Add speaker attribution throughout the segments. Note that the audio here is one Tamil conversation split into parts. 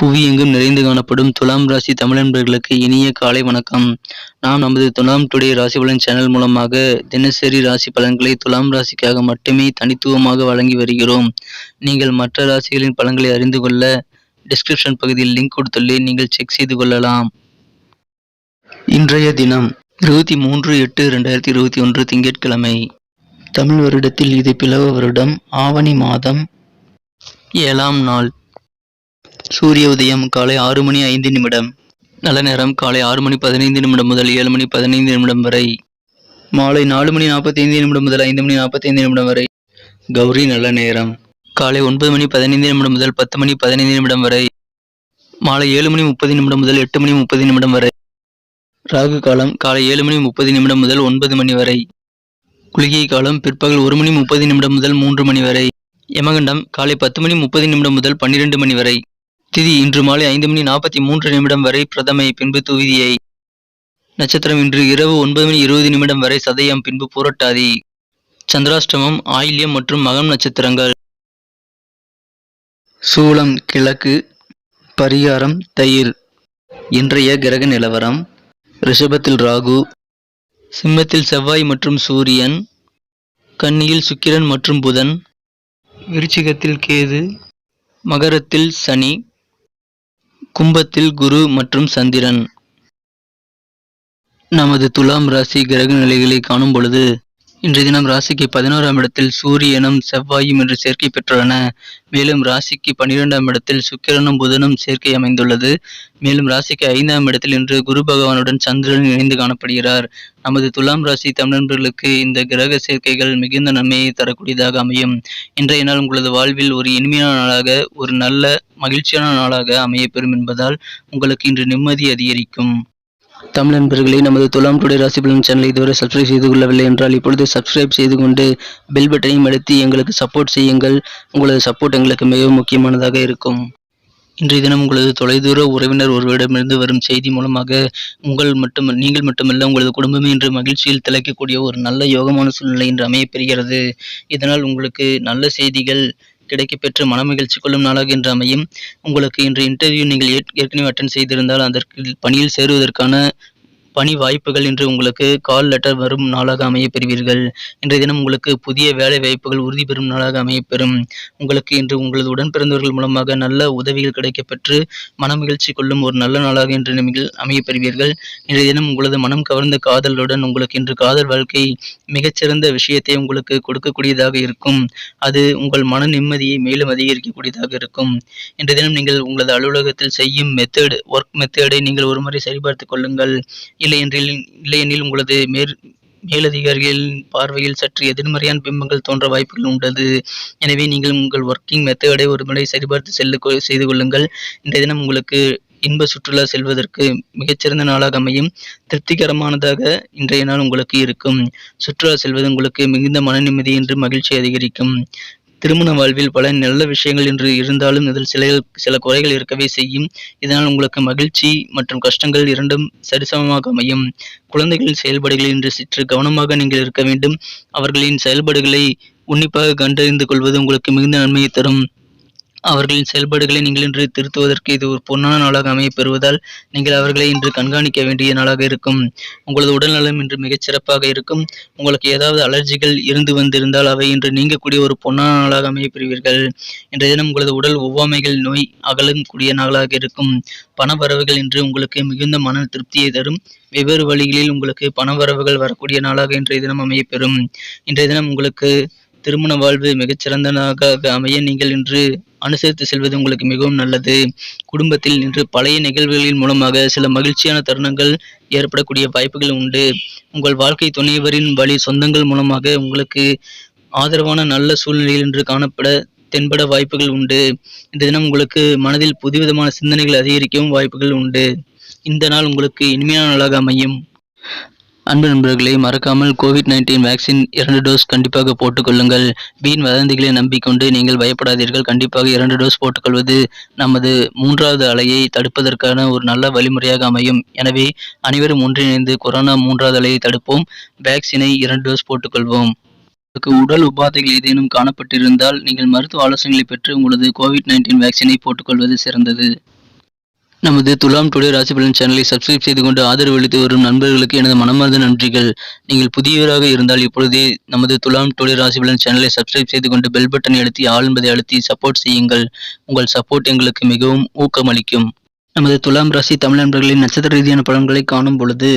Speaker 1: புவி எங்கும் நிறைந்து காணப்படும் துலாம் ராசி தமிழன்பர்களுக்கு இனிய காலை வணக்கம். நாம் நமது துலாம் டுடே ராசி பலன் சேனல் மூலமாக தினசரி ராசி பலன்களை துலாம் ராசிக்காக மட்டுமே தனித்துவமாக வழங்கி வருகிறோம். நீங்கள் மற்ற ராசிகளின் பலன்களை அறிந்து கொள்ள டிஸ்கிரிப்ஷன் பகுதியில் லிங்க் கொடுத்துள்ளேன் நீங்கள் செக் செய்து கொள்ளலாம். இன்றைய தினம் இருபத்தி மூன்று எட்டு ரெண்டாயிரத்தி இருபத்தி ஒன்று திங்கட்கிழமை. தமிழ் வருடத்தில் இது பிளவ வருடம் ஆவணி மாதம் ஏழாம் நாள். சூரிய உதயம் காலை ஆறு மணி ஐந்து நிமிடம். நல்ல நேரம் காலை ஆறு மணி பதினைந்து நிமிடம் முதல் ஏழு மணி பதினைந்து நிமிடம் வரை. மாலை நாலு மணி நாற்பத்தி ஐந்து நிமிடம் முதல் ஐந்து மணி நாற்பத்தைந்து நிமிடம் வரை. கௌரி நல்ல நேரம். காலை ஒன்பது மணி பதினைந்து நிமிடம் முதல் பத்து மணி பதினைந்து நிமிடம் வரை. மாலை ஏழு மணி முப்பது நிமிடம் முதல் எட்டு மணி முப்பது நிமிடம் வரை. ராகு காலம் காலை ஏழு மணி முப்பது நிமிடம் முதல் ஒன்பது மணி வரை. குளிகை காலம் பிற்பகல் ஒரு மணி முப்பது நிமிடம் முதல் மூன்று மணி வரை. யமகண்டம் காலை பத்து மணி முப்பது நிமிடம் முதல் பன்னிரண்டு மணி வரை. திதி இன்று மாலை ஐந்து மணி நாற்பத்தி மூன்று நிமிடம் வரை பிரதமை பின்பு துவிதியை. நட்சத்திரம் இன்று இரவு ஒன்பது மணி இருபது நிமிடம் வரை சதயம் பின்பு புரட்டாதி. சந்திராஷ்டமம் ஆயில்யம் மற்றும் மகம் நட்சத்திரங்கள். சூலம் கிழக்கு பரிகாரம் தயிர். இன்றைய கிரக நிலவரம் ரிஷபத்தில் ராகு சிம்மத்தில் செவ்வாய் மற்றும் சூரியன் கன்னியில் சுக்கிரன் மற்றும் புதன் விருச்சிகத்தில் கேது மகரத்தில் சனி கும்பத்தில் குரு மற்றும் சந்திரன். நமது துலாம் ராசி கிரக நிலைகளை காணும் பொழுது இன்றைய தினம் ராசிக்கு பதினோராம் இடத்தில் சூரியனும் செவ்வாயும் என்று சேர்க்கை பெற்றுள்ளன. மேலும் ராசிக்கு பன்னிரெண்டாம் இடத்தில் சுக்கிரனும் புதனும் சேர்க்கை அமைந்துள்ளது. மேலும் ராசிக்கு ஐந்தாம் இடத்தில் இன்று குரு பகவானுடன் சந்திரன் இணைந்து காணப்படுகிறார். நமது துலாம் ராசி தமிழர்களுக்கு இந்த கிரக சேர்க்கைகள் மிகுந்த நன்மையை தரக்கூடியதாக அமையும். இன்றைய நாள் உங்களது வாழ்வில் ஒரு இனிமையான நாளாக ஒரு நல்ல மகிழ்ச்சியான நாளாக அமையப்பெறும் என்பதால் உங்களுக்கு இன்று நிம்மதி அதிகரிக்கும். தமிழ் நண்பர்களே நமது துலாம் டுடே ராசி பலன் சேனலை இதுவரை சப்ஸ்கிரைப் செய்து கொள்ளவில்லை என்றால் இப்பொழுது சப்ஸ்கிரைப் செய்து கொண்டு பெல் பட்டனையும் அழுத்தி எங்களுக்கு சப்போர்ட் செய்யுங்கள். உங்களது சப்போர்ட் எங்களுக்கு மிகவும் முக்கியமானதாக இருக்கும். இன்றைய தினம் உங்களது தொலைதூர உறவினர் ஒருவரிடமிருந்து வரும் செய்தி மூலமாக உங்கள் மட்டும் நீங்கள் மட்டுமல்ல உங்களது குடும்பமே இன்று மகிழ்ச்சியில் திளைக்கக்கூடிய ஒரு நல்ல யோகமான சூழ்நிலை இன்று அமையப்பெறுகிறது இதனால் உங்களுக்கு நல்ல செய்திகள் கிடைக்க பெற்று மனமகிழ்ச்சி கொள்ளும் நாளாக இன்று அமையும். உங்களுக்கு இன்று இன்டர்வியூ நீங்கள் ஏற்கனவே அட்டன் செய்திருந்தால் அதற்கு பணியில் சேருவதற்கான பணி வாய்ப்புகள் இன்று உங்களுக்கு கால் லெட்டர் வரும் நாளாக அமையப் பெறுவீர்கள். இன்றைய தினம் உங்களுக்கு புதிய வேலை வாய்ப்புகள் உறுதி பெறும் நாளாக அமையப்பெறும் உங்களுக்கு இன்று உங்களது உடன் பிறந்தவர்கள் மூலமாக நல்ல உதவிகள் கிடைக்கப்பெற்று மனமகிழ்ச்சி கொள்ளும் ஒரு நல்ல நாளாக இன்று நீங்கள் அமையப் பெறுவீர்கள். இன்றைய தினம் உங்களது மனம் கவர்ந்த காதலுடன் உங்களுக்கு இன்று காதல் வாழ்க்கை மிகச்சிறந்த விஷயத்தை உங்களுக்கு கொடுக்கக்கூடியதாக இருக்கும். அது உங்கள் மன நிம்மதியை மேலும் அதிகரிக்கக்கூடியதாக இருக்கும். இன்றைய தினம் நீங்கள் உங்களது அலுவலகத்தில் செய்யும் மெத்தேடு ஒர்க் மெத்தேடை நீங்கள் ஒருமுறை சரிபார்த்துக் கொள்ளுங்கள். இல்லையென்றில் இல்லையெனில் உங்களது மேற் மேலதிகாரிகளின் பார்வையில் சற்று எதிர்மறையான பிம்பங்கள் தோன்ற வாய்ப்புகள் உள்ளது எனவே நீங்கள் உங்கள் ஒர்க்கிங் மெத்தடை ஒரு முறை சரிபார்த்து செல்லு செய்து கொள்ளுங்கள். இன்றைய தினம் உங்களுக்கு இன்ப சுற்றுலா செல்வதற்கு மிகச்சிறந்த நாளாக அமையும். திருப்திகரமானதாக இன்றைய நாள் உங்களுக்கு இருக்கும். சுற்றுலா செல்வது உங்களுக்கு மிகுந்த மன நிம்மதி என்று மகிழ்ச்சி அதிகரிக்கும். திருமண வாழ்வில் பல நல்ல விஷயங்கள் என்று இருந்தாலும் இதில் சில சில குறைகள் இருக்கவே செய்யும். இதனால் உங்களுக்கு மகிழ்ச்சி மற்றும் கஷ்டங்கள் இரண்டும் சரிசமமாக அமையும். குழந்தைகளின் செயல்பாடுகளில் இன்று சற்று கவனமாக நீங்கள் இருக்க வேண்டும். அவர்களின் செயல்பாடுகளை உன்னிப்பாக கண்டறிந்து கொள்வது உங்களுக்கு மிகுந்த நன்மையை தரும். அவர்களின் செயல்பாடுகளை நீங்கள் இன்று திருத்துவதற்கு இது ஒரு பொன்னான நாளாக அமைய பெறுவதால் நீங்கள் அவர்களை இன்று கண்காணிக்க வேண்டிய நாளாக இருக்கும். உங்களது உடல்நலம் இன்று மிகச் சிறப்பாக இருக்கும். உங்களுக்கு ஏதாவது அலர்ஜிகள் இருந்து வந்திருந்தால் அவை இன்று நீங்கக்கூடிய ஒரு பொன்னான நாளாக அமையப்பெறுவீர்கள். இன்றைய தினம் உங்களது உடல் ஒவ்வாமைகள் நோய் அகலக்கூடிய நாளாக இருக்கும். பணவரவுகள் இன்று உங்களுக்கு மிகுந்த மன திருப்தியை தரும். வெவ்வேறு வழிகளில் உங்களுக்கு பணவரவுகள் வரக்கூடிய நாளாக இன்றைய தினம் அமையப்பெறும். இன்றைய தினம் உங்களுக்கு திருமண வாழ்வு மிகச்சிறந்ததாக அமைய நீங்கள் இன்று அனுசரித்து செல்வது உங்களுக்கு மிகவும் நல்லது. குடும்பத்தில் இன்று பழைய நிகழ்வுகளின் மூலமாக சில மகிழ்ச்சியான தருணங்கள் ஏற்படக்கூடிய வாய்ப்புகள் உண்டு. உங்கள் வாழ்க்கை துணைவரின் வழி சொந்தங்கள் மூலமாக உங்களுக்கு ஆதரவான நல்ல சூழ்நிலையில் இன்று காணப்பட தென்பட வாய்ப்புகள் உண்டு. இந்த தினம் உங்களுக்கு மனதில் புதுவிதமான சிந்தனைகள் அதிகரிக்கவும் வாய்ப்புகள் உண்டு. இந்த நாள் உங்களுக்கு இனிமையான நாளாக அமையும். அன்பு நண்பர்களே மறக்காமல் கோவிட் நைன்டீன் வேக்சின் இரண்டு டோஸ் கண்டிப்பாக போட்டுக்கொள்ளுங்கள். வீண் வதந்திகளை நம்பிக்கொண்டு நீங்கள் பயப்படாதீர்கள். கண்டிப்பாக இரண்டு டோஸ் போட்டுக்கொள்வது நமது மூன்றாவது அலையை தடுப்பதற்கான ஒரு நல்ல வழிமுறையாக அமையும். எனவே அனைவரும் ஒன்றிணைந்து கொரோனா மூன்றாவது அலையை தடுப்போம். வேக்சினை இரண்டு டோஸ் போட்டுக்கொள்வோம். உங்களுக்கு உடல் உபாதைகள் ஏதேனும் காணப்பட்டிருந்தால் நீங்கள் மருத்துவ ஆலோசனைகளை பெற்று உங்களது கோவிட் நைன்டீன் வேக்சினை போட்டுக்கொள்வது சிறந்தது. நமது துலாம் டுடே ராசி பலன் சேனலை சப்ஸ்கிரைப் செய்து கொண்டு ஆதரவு அளித்து வரும் நண்பர்களுக்கு எனது மனமார்ந்த நன்றிகள். நீங்கள் புதியவராக இருந்தால் இப்பொழுதே நமது துலாம் டுடே ராசி பலன் சேனலை சப்ஸ்கிரைப் செய்து கொண்டு பெல் பட்டனை அழுத்தி ஆள் என்பதை அழுத்தி சப்போர்ட் செய்யுங்கள். உங்கள் சப்போர்ட் எங்களுக்கு மிகவும் ஊக்கமளிக்கும். நமது துலாம் ராசி தமிழ் நண்பர்களின் நட்சத்திர ரீதியான பலன்களை காணும் பொழுது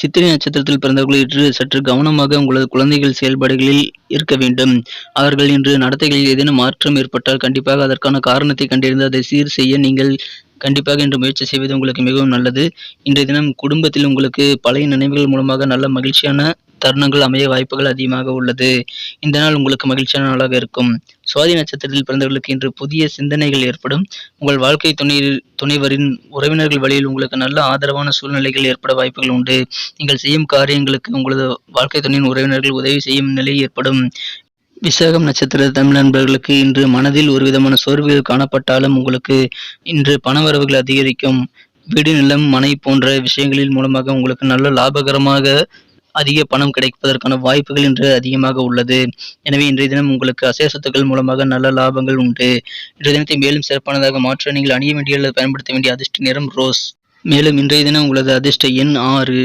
Speaker 1: சித்திரை நட்சத்திரத்தில் பிறந்தவர்கள் இன்று சற்று கவனமாக உங்களது குழந்தைகள் செயல்பாடுகளில் இருக்க வேண்டும். அவர்கள் இன்று நடத்தைகளில் ஏதேனும் மாற்றம் ஏற்பட்டால் கண்டிப்பாக அதற்கான காரணத்தை கண்டறிந்து அதை சீர் செய்ய நீங்கள் கண்டிப்பாக இன்று முயற்சி செய்வது உங்களுக்கு மிகவும் நல்லது. இன்றைய தினம் குடும்பத்தில் உங்களுக்கு பழைய நினைவுகள் மூலமாக நல்ல மகிழ்ச்சியான தருணங்கள் அமைய வாய்ப்புகள் அதிகமாக உள்ளது. இந்த நாள் உங்களுக்கு மகிழ்ச்சியான நாளாக இருக்கும். சுவாதி நட்சத்திரத்தில் பிறந்தவர்களுக்கு இன்று புதிய சிந்தனைகள் ஏற்படும். உங்கள் வாழ்க்கை துணை துணைவரின் உறவினர்கள் வழியில் உங்களுக்கு நல்ல ஆதரவான சூழ்நிலைகள் ஏற்பட வாய்ப்புகள் உண்டு. நீங்கள் செய்யும் காரியங்களுக்கு உங்களது வாழ்க்கை துணையின் உறவினர்கள் உதவி செய்யும் நிலை ஏற்படும். விசாகம் நட்சத்திர தமிழ் நண்பர்களுக்கு இன்று மனதில் ஒரு விதமான சோர்வுகள் காணப்பட்டாலும் உங்களுக்கு இன்று பணவரவுகள் அதிகரிக்கும். வீடு நிலம் மனை போன்ற விஷயங்களின் மூலமாக உங்களுக்கு நல்ல லாபகரமாக அதிக பணம் கிடைப்பதற்கான வாய்ப்புகள் இன்று அதிகமாக உள்ளது. எனவே இன்றைய தினம் உங்களுக்கு அசைய சொத்துக்கள் மூலமாக நல்ல லாபங்கள் உண்டு. இன்றைய தினத்தை மேலும் சிறப்பானதாக மாற்ற நீங்கள் அணிய வேண்டிய அல்லது பயன்படுத்த வேண்டிய அதிர்ஷ்ட நிறம் ரோஸ். மேலும் இன்றைய தினம் உங்களது அதிர்ஷ்ட எண் ஆறு.